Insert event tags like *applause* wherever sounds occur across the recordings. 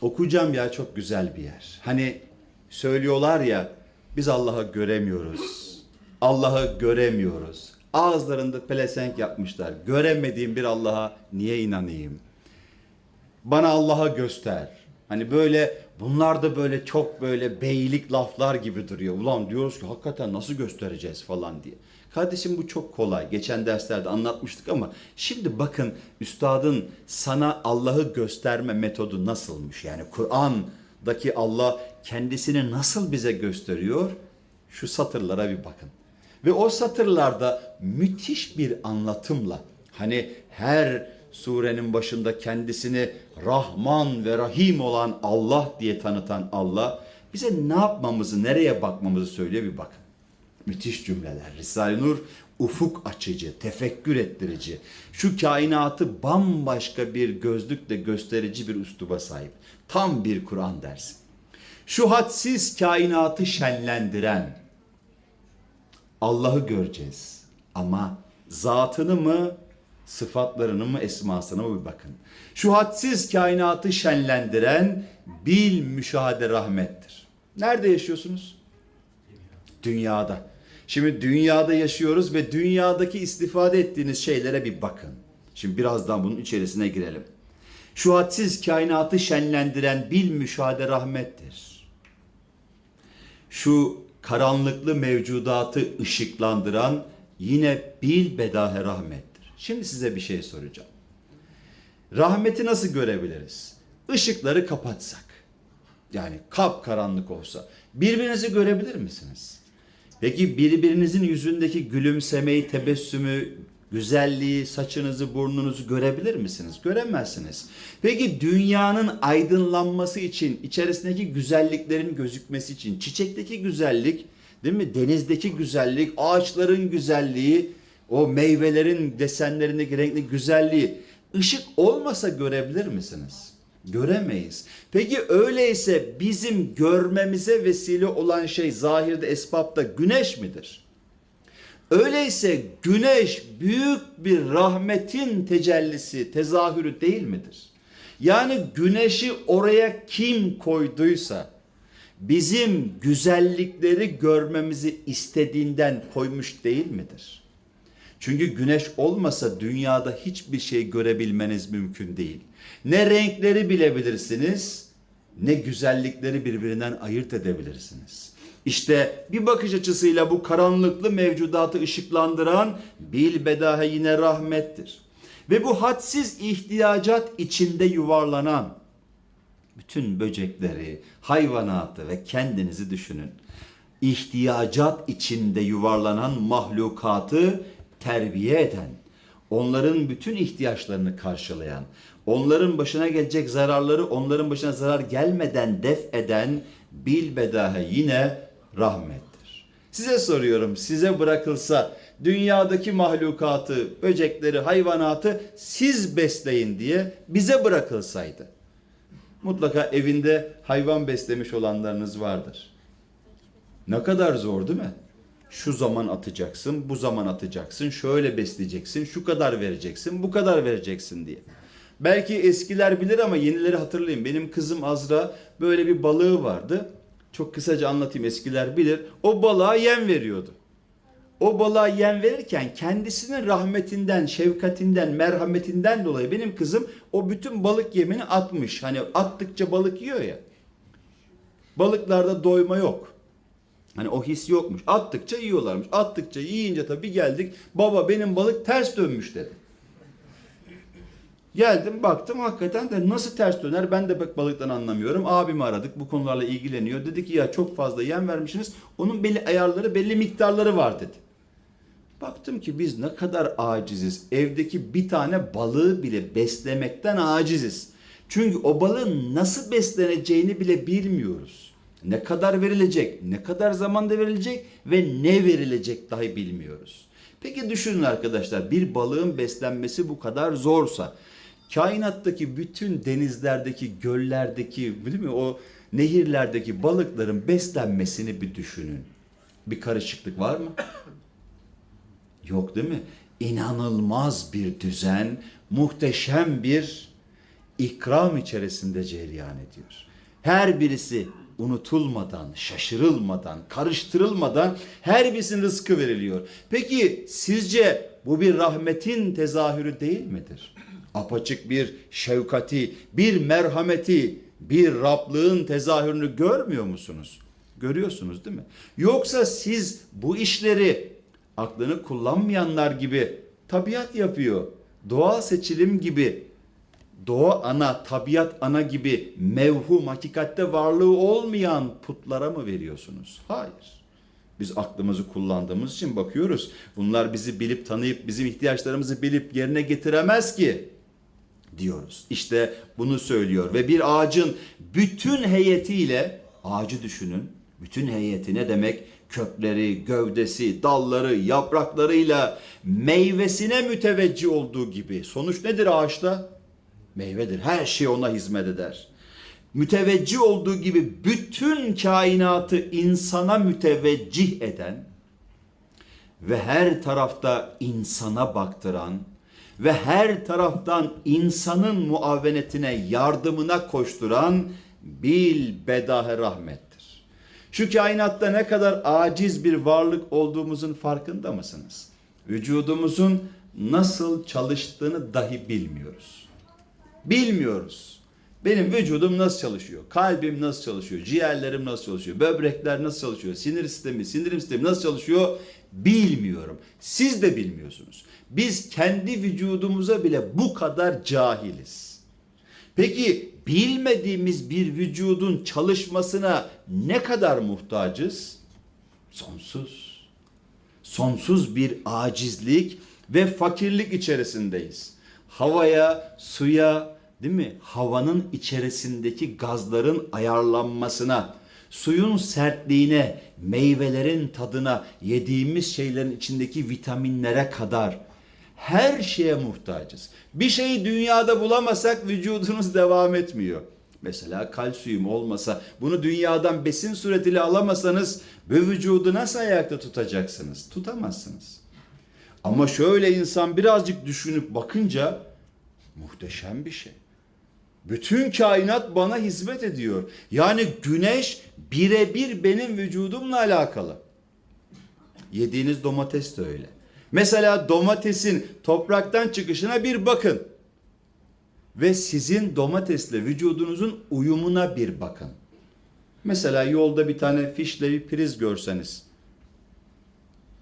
Okuyacağım yer çok güzel bir yer. Hani söylüyorlar ya biz Allah'ı göremiyoruz. Allah'ı göremiyoruz. Ağızlarında pelesenk yapmışlar. Göremediğim bir Allah'a niye inanayım? Bana Allah'a göster. Hani böyle bunlar da böyle çok böyle beylik laflar gibi duruyor. Ulan diyoruz ki hakikaten nasıl göstereceğiz falan diye. Kardeşim bu çok kolay. Geçen derslerde anlatmıştık ama şimdi bakın üstadın sana Allah'ı gösterme metodu nasılmış? Yani Kur'an'daki Allah kendisini nasıl bize gösteriyor? Şu satırlara bir bakın. Ve o satırlarda müthiş bir anlatımla hani her surenin başında kendisini Rahman ve Rahim olan Allah diye tanıtan Allah bize ne yapmamızı, nereye bakmamızı söylüyor bir bakın. Müthiş cümleler. Risale-i Nur ufuk açıcı, tefekkür ettirici. Şu kainatı bambaşka bir gözlükle gösterici bir üsluba sahip. Tam bir Kur'an dersi. Şu hadsiz kainatı şenlendiren, Allah'ı göreceğiz. Ama zatını mı, sıfatlarını mı, esmasını mı bir bakın. Şu hadsiz kainatı şenlendiren bil müşahede rahmettir. Nerede yaşıyorsunuz? Dünyada. Şimdi dünyada yaşıyoruz ve dünyadaki istifade ettiğiniz şeylere bir bakın. Şimdi birazdan bunun içerisine girelim. Şu hadsiz kainatı şenlendiren bil müşahede rahmettir şu karanlıklı mevcudatı ışıklandıran yine bil bedahe rahmettir. Şimdi size bir şey soracağım. Rahmeti nasıl görebiliriz? Işıkları kapatsak. Yani kap karanlık olsa birbirinizi görebilir misiniz? Peki birbirinizin yüzündeki gülümsemeyi, tebessümü, güzelliği, saçınızı, burnunuzu görebilir misiniz? Göremezsiniz. Peki dünyanın aydınlanması için, içerisindeki güzelliklerin gözükmesi için, çiçekteki güzellik, değil mi? Denizdeki güzellik, ağaçların güzelliği, o meyvelerin desenlerindeki renkli güzelliği, ışık olmasa görebilir misiniz? Göremeyiz. Peki öyleyse bizim görmemize vesile olan şey zahirde esbapta güneş midir? Öyleyse güneş büyük bir rahmetin tecellisi, tezahürü değil midir? Yani güneşi oraya kim koyduysa bizim güzellikleri görmemizi istediğinden koymuş değil midir? Çünkü güneş olmasa dünyada hiçbir şey görebilmeniz mümkün değil. Ne renkleri bilebilirsiniz, ne güzellikleri birbirinden ayırt edebilirsiniz. İşte bir bakış açısıyla bu karanlıklı mevcudatı ışıklandıran bil bedahe yine rahmettir. Ve bu hadsiz ihtiyacat içinde yuvarlanan bütün böcekleri, hayvanatı ve kendinizi düşünün. İhtiyacat içinde yuvarlanan mahlukatı terbiye eden, onların bütün ihtiyaçlarını karşılayan, onların başına gelecek zararları onların başına zarar gelmeden def eden bilbedahe yine rahmettir. Size soruyorum, size bırakılsa dünyadaki mahlukatı, böcekleri, hayvanatı siz besleyin diye bize bırakılsaydı. Mutlaka evinde hayvan beslemiş olanlarınız vardır. Ne kadar zor değil mi? Şu zaman atacaksın, bu zaman atacaksın, şöyle besleyeceksin, şu kadar vereceksin, bu kadar vereceksin diye. Belki eskiler bilir ama yenileri hatırlayın. Benim kızım Azra böyle bir balığı vardı. Çok kısaca anlatayım eskiler bilir. O balığa yem veriyordu. O balığa yem verirken kendisinin rahmetinden, şefkatinden, merhametinden dolayı benim kızım o bütün balık yemini atmış. Hani attıkça balık yiyor ya. Balıklarda doyma yok. Hani o his yokmuş. Attıkça yiyorlarmış. Attıkça yiyince tabii geldik. Baba benim balık ters dönmüş dedi. Geldim baktım hakikaten de nasıl ters döner ben de pek balıktan anlamıyorum. Abimi aradık bu konularla ilgileniyor. Dedi ki ya çok fazla yem vermişsiniz. Onun belli ayarları belli miktarları var dedi. Baktım ki biz ne kadar aciziz. Evdeki bir tane balığı bile beslemekten aciziz. Çünkü o balığın nasıl besleneceğini bile bilmiyoruz. Ne kadar verilecek, ne kadar zamanda verilecek ve ne verilecek dahi bilmiyoruz. Peki düşünün arkadaşlar bir balığın beslenmesi bu kadar zorsa kainattaki bütün denizlerdeki, göllerdeki, değil mi o nehirlerdeki balıkların beslenmesini bir düşünün. Bir karışıklık var mı? Yok değil mi? İnanılmaz bir düzen, muhteşem bir ikram içerisinde cereyan ediyor. Her birisi unutulmadan, şaşırılmadan, karıştırılmadan her birisinin rızkı veriliyor. Peki sizce bu bir rahmetin tezahürü değil midir? Apaçık bir şefkati, bir merhameti, bir Rablığın tezahürünü görmüyor musunuz? Görüyorsunuz değil mi? Yoksa siz bu işleri aklını kullanmayanlar gibi tabiat yapıyor. Doğal seçilim gibi doğa ana, tabiat ana gibi mevhum, hakikatte varlığı olmayan putlara mı veriyorsunuz? Hayır. Biz aklımızı kullandığımız için bakıyoruz. Bunlar bizi bilip tanıyıp bizim ihtiyaçlarımızı bilip yerine getiremez ki diyoruz. İşte bunu söylüyor ve bir ağacın bütün heyetiyle ağacı düşünün. Bütün heyeti ne demek? Kökleri, gövdesi, dalları, yapraklarıyla meyvesine müteveccih olduğu gibi. Sonuç nedir ağaçta? Meyvedir. Her şey ona hizmet eder. Müteveccih olduğu gibi bütün kainatı insana müteveccih eden ve her tarafta insana baktıran ve her taraftan insanın muavenetine, yardımına koşturan bil bedahe rahmettir. Şu kainatta ne kadar aciz bir varlık olduğumuzun farkında mısınız? Vücudumuzun nasıl çalıştığını dahi bilmiyoruz. Bilmiyoruz. Benim vücudum nasıl çalışıyor? Kalbim nasıl çalışıyor? Ciğerlerim nasıl çalışıyor? Böbrekler nasıl çalışıyor? Sinir sistemi, sindirim sistemi nasıl çalışıyor? Bilmiyorum. Siz de bilmiyorsunuz. Biz kendi vücudumuza bile bu kadar cahiliz. Peki bilmediğimiz bir vücudun çalışmasına ne kadar muhtacız? Sonsuz. Sonsuz bir acizlik ve fakirlik içerisindeyiz. Havaya, suya, değil mi? Havanın içerisindeki gazların ayarlanmasına, suyun sertliğine, meyvelerin tadına, yediğimiz şeylerin içindeki vitaminlere kadar her şeye muhtacız. Bir şeyi dünyada bulamasak vücudumuz devam etmiyor. Mesela kalsiyum olmasa, bunu dünyadan besin suretiyle alamasanız bu vücudu nasıl ayakta tutacaksınız? Tutamazsınız. Ama şöyle insan birazcık düşünüp bakınca muhteşem bir şey. Bütün kainat bana hizmet ediyor. Yani güneş birebir benim vücudumla alakalı. Yediğiniz domates de öyle. Mesela domatesin topraktan çıkışına bir bakın. Ve sizin domatesle vücudunuzun uyumuna bir bakın. Mesela yolda bir tane fişle bir priz görseniz.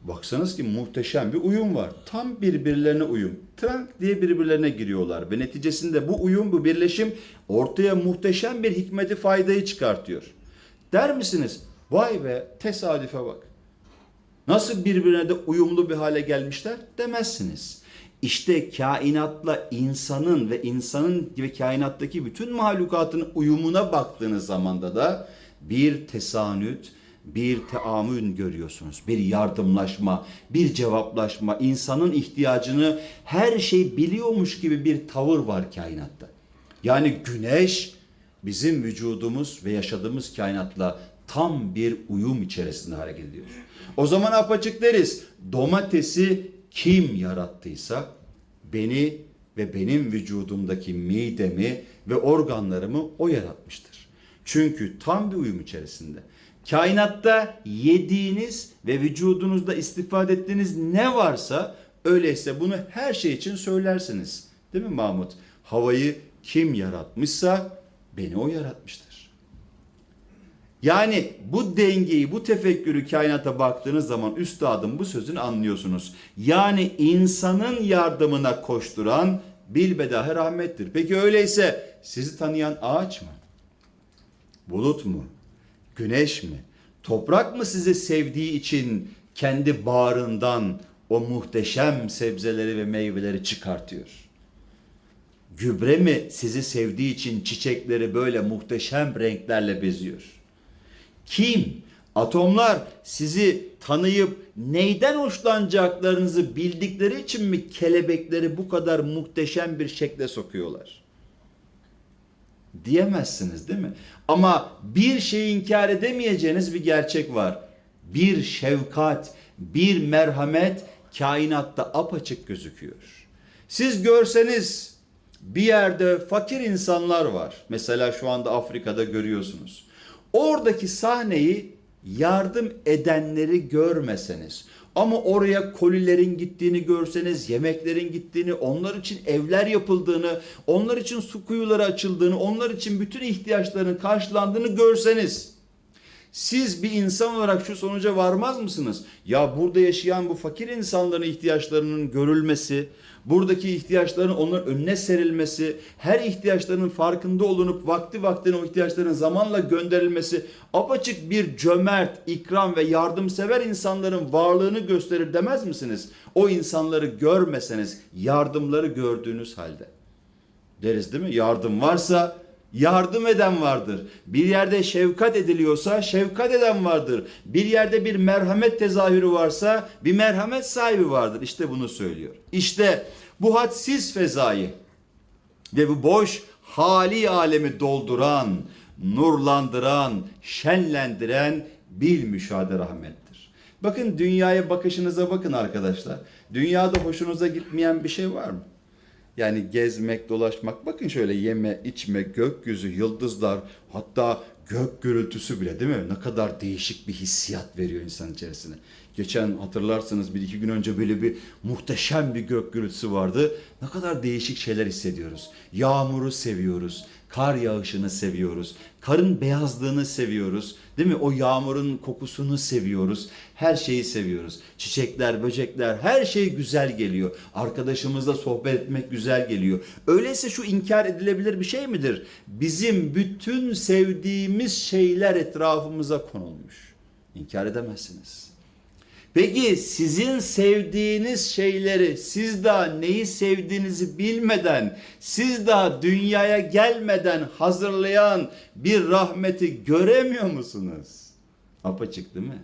Baksanız ki muhteşem bir uyum var. Tam birbirlerine uyum. Trank diye birbirlerine giriyorlar. Ve neticesinde bu uyum, bu birleşim ortaya muhteşem bir hikmeti faydayı çıkartıyor. Der misiniz? Vay be tesadüfe bak. Nasıl birbirine de uyumlu bir hale gelmişler demezsiniz. İşte kainatla insanın ve insanın ve kainattaki bütün mahlukatın uyumuna baktığınız zamanda da bir tesanüt, bir teamün görüyorsunuz. Bir yardımlaşma, bir cevaplaşma, insanın ihtiyacını her şey biliyormuş gibi bir tavır var kainatta. Yani güneş bizim vücudumuz ve yaşadığımız kainatla tam bir uyum içerisinde hareket ediyor. O zaman apaçık deriz. Domatesi kim yarattıysa beni ve benim vücudumdaki midemi ve organlarımı o yaratmıştır. Çünkü tam bir uyum içerisinde. Kainatta yediğiniz ve vücudunuzda istifade ettiğiniz ne varsa öyleyse bunu her şey için söylersiniz. Değil mi Mahmut? Havayı kim yaratmışsa beni o yaratmıştır. Yani bu dengeyi, bu tefekkürü kainata baktığınız zaman üstadın bu sözünü anlıyorsunuz. Yani insanın yardımına koşturan bilbedahe rahmettir. Peki öyleyse sizi tanıyan ağaç mı? Bulut mu? Güneş mi? Toprak mı sizi sevdiği için kendi bağrından o muhteşem sebzeleri ve meyveleri çıkartıyor? Gübre mi sizi sevdiği için çiçekleri böyle muhteşem renklerle beziyor? Kim? Atomlar sizi tanıyıp neyden hoşlanacaklarınızı bildikleri için mi kelebekleri bu kadar muhteşem bir şekle sokuyorlar? Diyemezsiniz değil mi? Ama bir şeyi inkar edemeyeceğiniz bir gerçek var. Bir şefkat, bir merhamet kainatta apaçık gözüküyor. Siz görseniz bir yerde fakir insanlar var. Mesela şu anda Afrika'da görüyorsunuz. Oradaki sahneyi yardım edenleri görmeseniz ama oraya kolilerin gittiğini görseniz, yemeklerin gittiğini, onlar için evler yapıldığını, onlar için su kuyuları açıldığını, onlar için bütün ihtiyaçlarının karşılandığını görseniz siz bir insan olarak şu sonuca varmaz mısınız? Ya burada yaşayan bu fakir insanların ihtiyaçlarının görülmesi, buradaki ihtiyaçların onların önüne serilmesi, her ihtiyaçlarının farkında olunup vakti vaktine o ihtiyaçların zamanla gönderilmesi apaçık bir cömert, ikram ve yardımsever insanların varlığını gösterir demez misiniz? O insanları görmeseniz yardımları gördüğünüz halde. Deriz değil mi? Yardım varsa yardım eden vardır. Bir yerde şefkat ediliyorsa şefkat eden vardır. Bir yerde bir merhamet tezahürü varsa bir merhamet sahibi vardır. İşte bunu söylüyor. İşte bu hadsiz fezayı ve bu boş hali alemi dolduran, nurlandıran, şenlendiren bil müşahede rahmettir. Bakın dünyaya bakışınıza bakın arkadaşlar. Dünyada hoşunuza gitmeyen bir şey var mı? Yani gezmek, dolaşmak. Bakın şöyle yeme, içme, gökyüzü, yıldızlar, hatta gök gürültüsü bile değil mi? Ne kadar değişik bir hissiyat veriyor insan içerisine. Geçen hatırlarsınız bir iki gün önce böyle bir muhteşem bir gök gürültüsü vardı. Ne kadar değişik şeyler hissediyoruz. Yağmuru seviyoruz. Kar yağışını seviyoruz. Karın beyazlığını seviyoruz. Değil mi? O yağmurun kokusunu seviyoruz. Her şeyi seviyoruz. Çiçekler, böcekler her şey güzel geliyor. Arkadaşımızla sohbet etmek güzel geliyor. Öyleyse şu inkar edilebilir bir şey midir? Bizim bütün sevdiğimiz şeyler etrafımıza konulmuş. İnkar edemezsiniz. Peki sizin sevdiğiniz şeyleri siz daha neyi sevdiğinizi bilmeden, siz daha dünyaya gelmeden hazırlayan bir rahmeti göremiyor musunuz? Apaçık değil mi?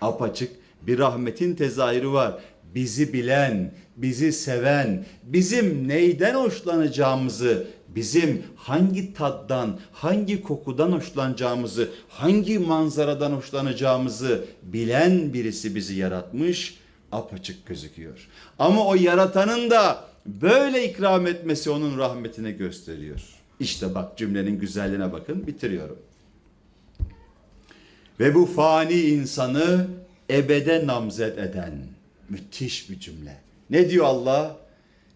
Apaçık bir rahmetin tezahürü var. Bizi bilen, bizi seven, bizim neyden hoşlanacağımızı, bizim hangi tattan, hangi kokudan hoşlanacağımızı, hangi manzaradan hoşlanacağımızı bilen birisi bizi yaratmış, apaçık gözüküyor. Ama o yaratanın da böyle ikram etmesi onun rahmetini gösteriyor. İşte bak cümlenin güzelliğine bakın bitiriyorum. Ve bu fani insanı ebede namzet eden müthiş bir cümle. Ne diyor Allah?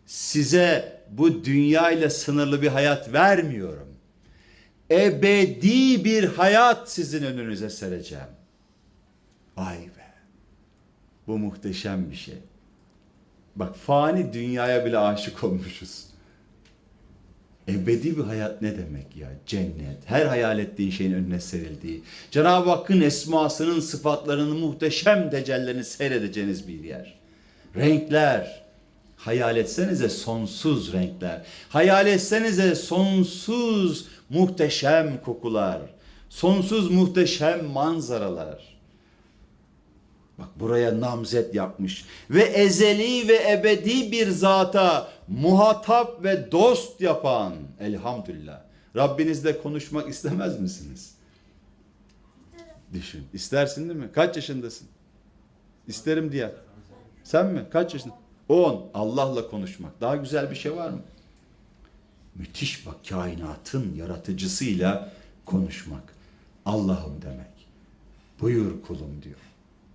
Size bu dünya ile sınırlı bir hayat vermiyorum. Ebedi bir hayat sizin önünüze sereceğim. Vay be. Bu muhteşem bir şey. Bak fani dünyaya bile aşık olmuşuz. Ebedi bir hayat ne demek ya? Cennet. Her hayal ettiğin şeyin önüne serildiği. Cenab-ı Hakk'ın esmasının sıfatlarının muhteşem tecellerini seyredeceğiniz bir yer. Renkler. Hayal etsenize sonsuz renkler. Hayal etsenize sonsuz muhteşem kokular. Sonsuz muhteşem manzaralar. Bak buraya namzet yapmış. Ve ezeli ve ebedi bir zata muhatap ve dost yapan elhamdülillah. Rabbinizle konuşmak istemez misiniz? Düşün. İstersin değil mi? Kaç yaşındasın? İsterim diye. Sen mi? Kaç yaşında? 10. Allah'la konuşmak. Daha güzel bir şey var mı? Müthiş bak kainatın yaratıcısıyla konuşmak. Allah'ım demek. Buyur kulum diyor.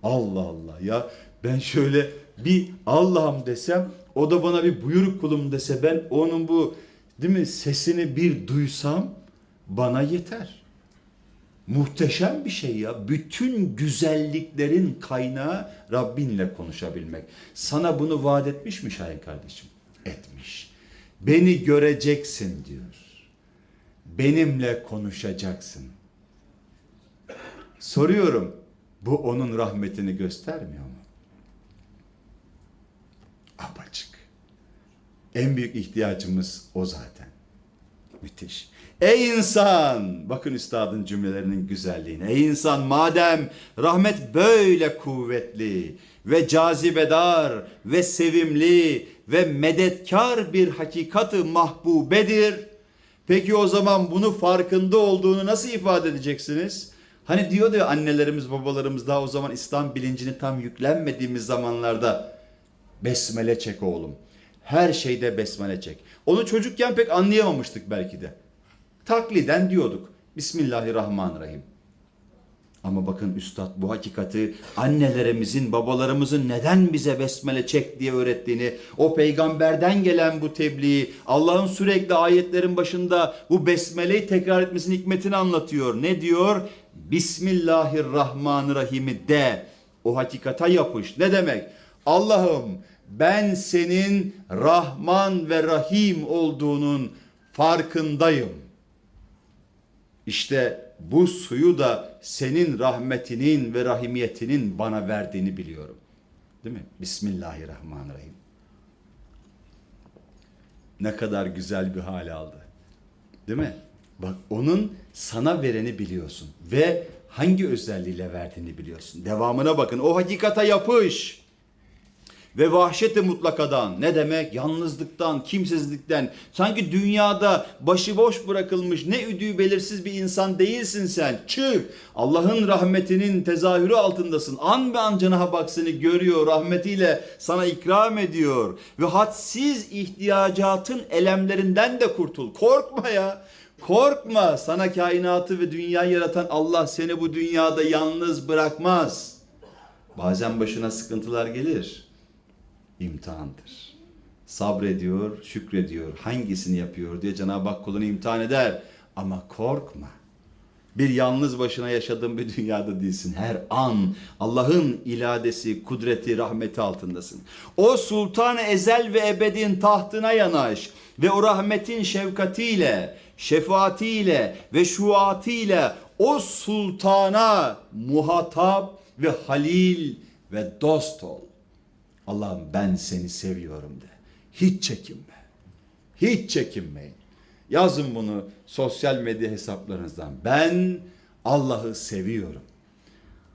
Allah Allah ya ben şöyle bir Allah'ım desem o da bana bir buyur kulum dese ben onun bu değil mi sesini bir duysam bana yeter. Muhteşem bir şey ya. Bütün güzelliklerin kaynağı Rabbinle konuşabilmek. Sana bunu vaat etmiş mi Şahin kardeşim? Etmiş. Beni göreceksin diyor. Benimle konuşacaksın. Soruyorum. Bu onun rahmetini göstermiyor mu? Apaçık. En büyük ihtiyacımız o zaten. Müthiş. Ey insan! Bakın üstadın cümlelerinin güzelliğine. Ey insan madem rahmet böyle kuvvetli ve cazibedar ve sevimli ve medetkar bir hakikatı mahbubedir. Peki o zaman bunu farkında olduğunu nasıl ifade edeceksiniz? Hani diyordu ya annelerimiz babalarımız daha o zaman İslam bilincini tam yüklenmediğimiz zamanlarda besmele çek oğlum. Her şeyde besmele çek. Onu çocukken pek anlayamamıştık belki de. Takliden diyorduk. Bismillahirrahmanirrahim. Ama bakın üstad bu hakikati annelerimizin, babalarımızın neden bize besmele çek diye öğrettiğini, o peygamberden gelen bu tebliği, Allah'ın sürekli ayetlerin başında bu besmeleyi tekrar etmesinin hikmetini anlatıyor. Ne diyor? Bismillahirrahmanirrahim'i de o hakikata yapış. Ne demek? Allah'ım ben senin Rahman ve Rahim olduğunun farkındayım. İşte bu suyu da senin rahmetinin ve rahimiyetinin bana verdiğini biliyorum. Değil mi? Bismillahirrahmanirrahim. Ne kadar güzel bir hale aldı. Değil mi? Bak onun sana vereni biliyorsun ve hangi özelliğiyle verdiğini biliyorsun. Devamına bakın. O hakikata yapış ve vahşeti mutlakadan ne demek? Yalnızlıktan, kimsizlikten. Sanki dünyada başıboş bırakılmış ne üdüğü belirsiz bir insan değilsin sen. Çık. Allah'ın rahmetinin tezahürü altındasın. An be an Cenab-ı Hak seni görüyor. Rahmetiyle sana ikram ediyor. Ve hadsiz ihtiyacatın elemlerinden de kurtul. Korkma ya. Korkma. Sana kainatı ve dünyayı yaratan Allah seni bu dünyada yalnız bırakmaz. Bazen başına sıkıntılar gelir imtihandır. Sabrediyor, şükrediyor. Hangisini yapıyor diye Cenab-ı Hak kulunu imtihan eder. Ama korkma. Bir yalnız başına yaşadığın bir dünyada değilsin. Her an Allah'ın iladesi, kudreti, rahmeti altındasın. O sultan ezel ve ebedin tahtına yanaş ve o rahmetin şefkatiyle, şefaatiyle ve şuatiyle o sultana muhatap ve halil ve dost ol. Allah'ım ben seni seviyorum de. Hiç çekinme. Hiç çekinmeyin. Yazın bunu sosyal medya hesaplarınızdan. Ben Allah'ı seviyorum.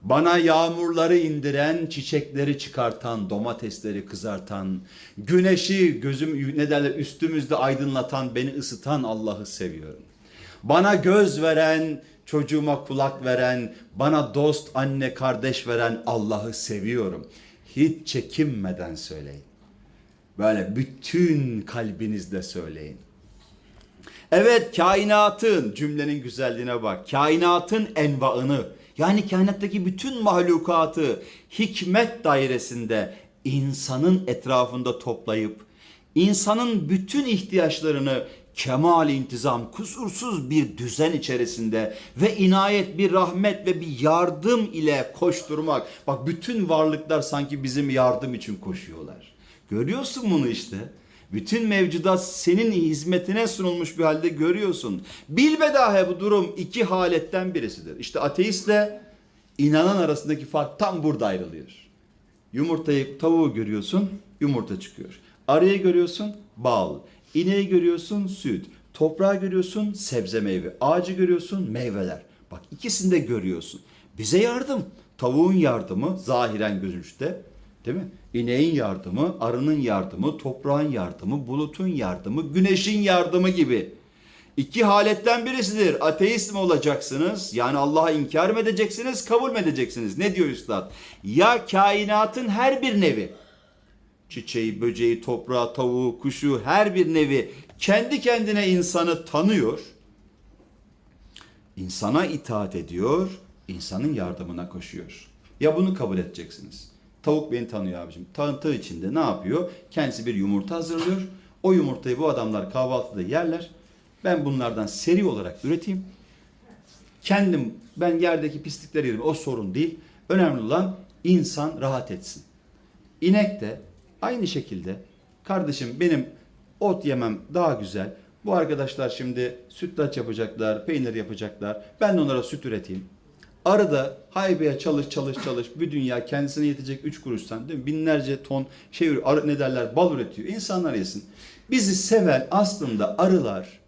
Bana yağmurları indiren, çiçekleri çıkartan, domatesleri kızartan, güneşi gözüm ne derler üstümüzde aydınlatan, beni ısıtan Allah'ı seviyorum. Bana göz veren, çocuğuma kulak veren, bana dost, anne, kardeş veren Allah'ı seviyorum. Hiç çekinmeden söyleyin. Böyle bütün kalbinizle söyleyin. Evet kainatın cümlenin güzelliğine bak. Kainatın envaını yani kainattaki bütün mahlukatı hikmet dairesinde insanın etrafında toplayıp insanın bütün ihtiyaçlarını kemal intizam, kusursuz bir düzen içerisinde ve inayet bir rahmet ve bir yardım ile koşturmak. Bak bütün varlıklar sanki bizim yardım için koşuyorlar. Görüyorsun bunu işte. Bütün mevcudat senin hizmetine sunulmuş bir halde görüyorsun. Bilbedahe bu durum iki haletten birisidir. İşte ateistle inanan arasındaki fark tam burada ayrılıyor. Yumurtayı, tavuğu görüyorsun, yumurta çıkıyor. Arıyı görüyorsun, bal. İneği görüyorsun, süt. Toprağı görüyorsun, sebze meyve. Ağacı görüyorsun, meyveler. Bak ikisini de görüyorsun. Bize yardım. Tavuğun yardımı zahiren gözünçte. Değil mi? İneğin yardımı, arının yardımı, toprağın yardımı, bulutun yardımı, güneşin yardımı gibi. İki haletten birisidir. Ateist mi olacaksınız? Yani Allah'a inkar mı edeceksiniz, kabul mü edeceksiniz? Ne diyor üstad? Ya kainatın her bir nevi, çiçeği, böceği, toprağı, tavuğu, kuşu her bir nevi kendi kendine insanı tanıyor. insana itaat ediyor, insanın yardımına koşuyor. Ya bunu kabul edeceksiniz. Tavuk beni tanıyor abicim. Tanıtığı için de ne yapıyor? Kendisi bir yumurta hazırlıyor. O yumurtayı bu adamlar kahvaltıda yerler. Ben bunlardan seri olarak üreteyim. Kendim ben yerdeki pislikleri yerim. O sorun değil. Önemli olan insan rahat etsin. İnek de aynı şekilde kardeşim benim ot yemem daha güzel. Bu arkadaşlar şimdi sütlaç yapacaklar, peynir yapacaklar. Ben de onlara süt üreteyim. Arada haybeye çalış çalış çalış bir dünya kendisine yetecek 3 kuruştan değil mi? Binlerce ton şey arı, ne derler bal üretiyor. İnsanlar yesin. Bizi seven aslında arılar,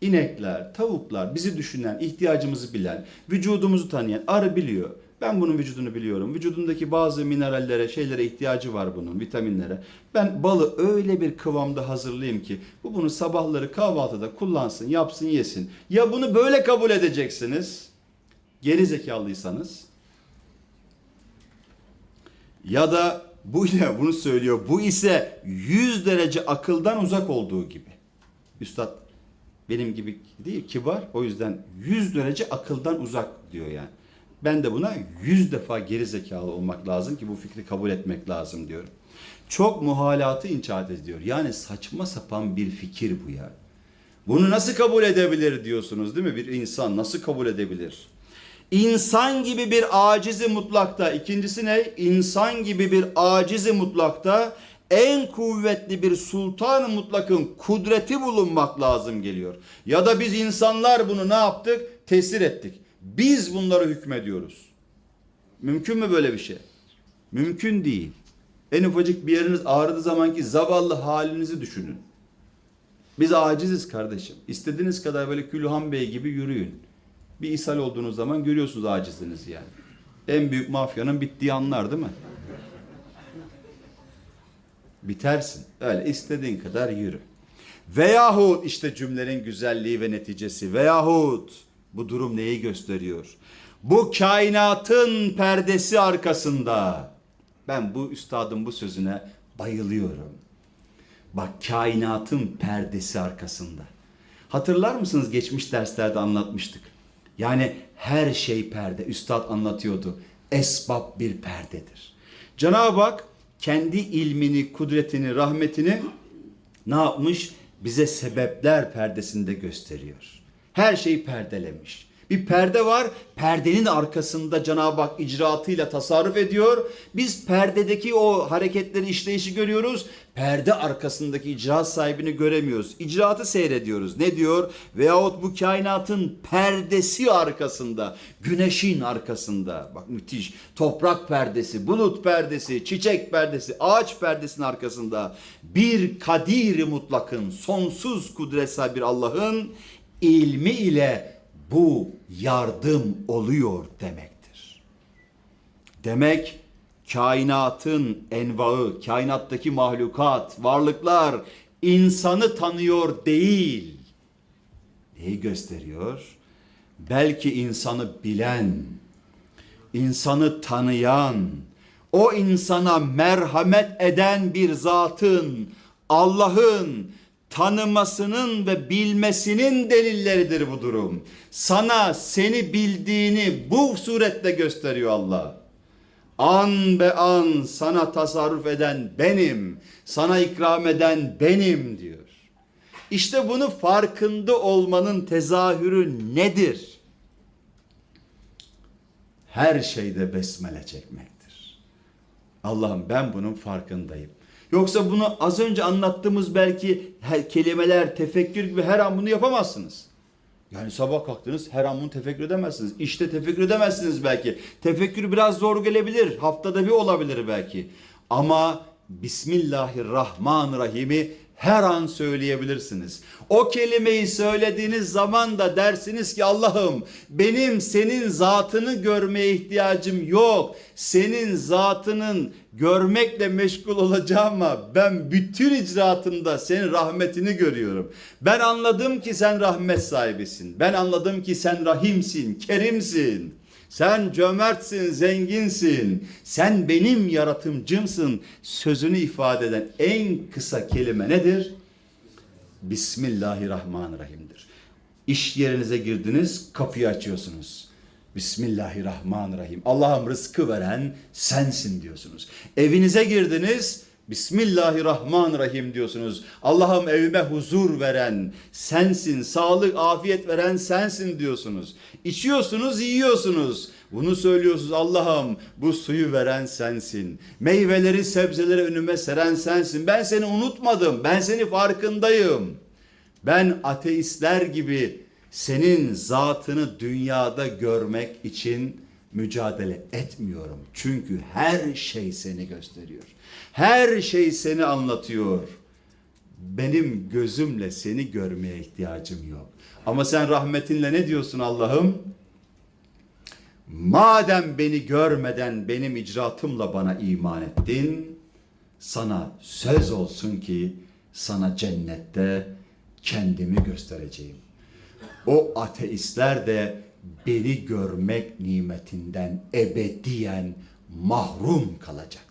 inekler, tavuklar, bizi düşünen, ihtiyacımızı bilen, vücudumuzu tanıyan arı biliyor. Ben bunun vücudunu biliyorum. Vücudundaki bazı minerallere, şeylere ihtiyacı var bunun, vitaminlere. Ben balı öyle bir kıvamda hazırlayayım ki bu bunu sabahları kahvaltıda kullansın, yapsın, yesin. Ya bunu böyle kabul edeceksiniz geri zekalıysanız ya da bu *laughs* ile bunu söylüyor. Bu ise 100 derece akıldan uzak olduğu gibi. Üstad benim gibi değil kibar. O yüzden 100 derece akıldan uzak diyor yani. Ben de buna 100 defa geri zekalı olmak lazım ki bu fikri kabul etmek lazım diyorum. Çok muhalatı inşaat ediyor. Yani saçma sapan bir fikir bu ya. Bunu nasıl kabul edebilir diyorsunuz değil mi? Bir insan nasıl kabul edebilir? İnsan gibi bir acizi mutlakta. İkincisi ne? İnsan gibi bir acizi mutlakta en kuvvetli bir sultan-ı mutlakın kudreti bulunmak lazım geliyor. Ya da biz insanlar bunu ne yaptık? Tesir ettik. Biz bunları hükmediyoruz. Mümkün mü böyle bir şey? Mümkün değil. En ufacık bir yeriniz ağrıdığı zamanki zavallı halinizi düşünün. Biz aciziz kardeşim. İstediğiniz kadar böyle Külhan Bey gibi yürüyün. Bir ishal olduğunuz zaman görüyorsunuz acizliğinizi yani. En büyük mafyanın bittiği anlar değil mi? Bitersin. Öyle istediğin kadar yürü. Veyahut işte cümlenin güzelliği ve neticesi. Veyahut bu durum neyi gösteriyor? Bu kainatın perdesi arkasında. Ben bu üstadın bu sözüne bayılıyorum. Bak kainatın perdesi arkasında. Hatırlar mısınız geçmiş derslerde anlatmıştık. Yani her şey perde. Üstad anlatıyordu. Esbab bir perdedir. Cenab-ı Hak kendi ilmini, kudretini, rahmetini ne yapmış? Bize sebepler perdesinde gösteriyor. Her şeyi perdelemiş. Bir perde var. Perdenin arkasında Cenab-ı Hak icraatıyla tasarruf ediyor. Biz perdedeki o hareketleri, işleyişi görüyoruz. Perde arkasındaki icraat sahibini göremiyoruz. İcraatı seyrediyoruz. Ne diyor? Veyahut bu kainatın perdesi arkasında, güneşin arkasında. Bak müthiş. Toprak perdesi, bulut perdesi, çiçek perdesi, ağaç perdesinin arkasında bir kadir mutlakın, sonsuz kudret sahibi Allah'ın ilmi ile bu yardım oluyor demektir. Demek kainatın envaı, kainattaki mahlukat, varlıklar insanı tanıyor değil. Neyi gösteriyor? Belki insanı bilen, insanı tanıyan, o insana merhamet eden bir zatın, Allah'ın tanımasının ve bilmesinin delilleridir bu durum. Sana seni bildiğini bu suretle gösteriyor Allah. An be an sana tasarruf eden benim, sana ikram eden benim diyor. İşte bunu farkında olmanın tezahürü nedir? Her şeyde besmele çekmektir. Allah'ım ben bunun farkındayım. Yoksa bunu az önce anlattığımız belki kelimeler, tefekkür gibi her an bunu yapamazsınız. Yani sabah kalktınız her an bunu tefekkür edemezsiniz. İşte tefekkür edemezsiniz belki. Tefekkür biraz zor gelebilir. Haftada bir olabilir belki. Ama Bismillahirrahmanirrahim'i her an söyleyebilirsiniz. O kelimeyi söylediğiniz zaman da dersiniz ki Allah'ım benim senin zatını görmeye ihtiyacım yok. Senin zatının görmekle meşgul olacağıma ben bütün icraatında senin rahmetini görüyorum. Ben anladım ki sen rahmet sahibisin. Ben anladım ki sen rahimsin, kerimsin. Sen cömertsin, zenginsin. Sen benim yaratımcımsın. Sözünü ifade eden en kısa kelime nedir? Bismillahirrahmanirrahim'dir. İş yerinize girdiniz, kapıyı açıyorsunuz. Bismillahirrahmanirrahim. Allah'ım rızkı veren sensin diyorsunuz. Evinize girdiniz, Bismillahirrahmanirrahim diyorsunuz. Allah'ım evime huzur veren sensin, sağlık, afiyet veren sensin diyorsunuz. İçiyorsunuz, yiyorsunuz. Bunu söylüyorsunuz Allah'ım bu suyu veren sensin. Meyveleri, sebzeleri önüme seren sensin. Ben seni unutmadım. Ben seni farkındayım. Ben ateistler gibi senin zatını dünyada görmek için mücadele etmiyorum. Çünkü her şey seni gösteriyor. Her şey seni anlatıyor. Benim gözümle seni görmeye ihtiyacım yok. Ama sen rahmetinle ne diyorsun Allah'ım? Madem beni görmeden benim icraatımla bana iman ettin, sana söz olsun ki sana cennette kendimi göstereceğim. O ateistler de beni görmek nimetinden ebediyen mahrum kalacak.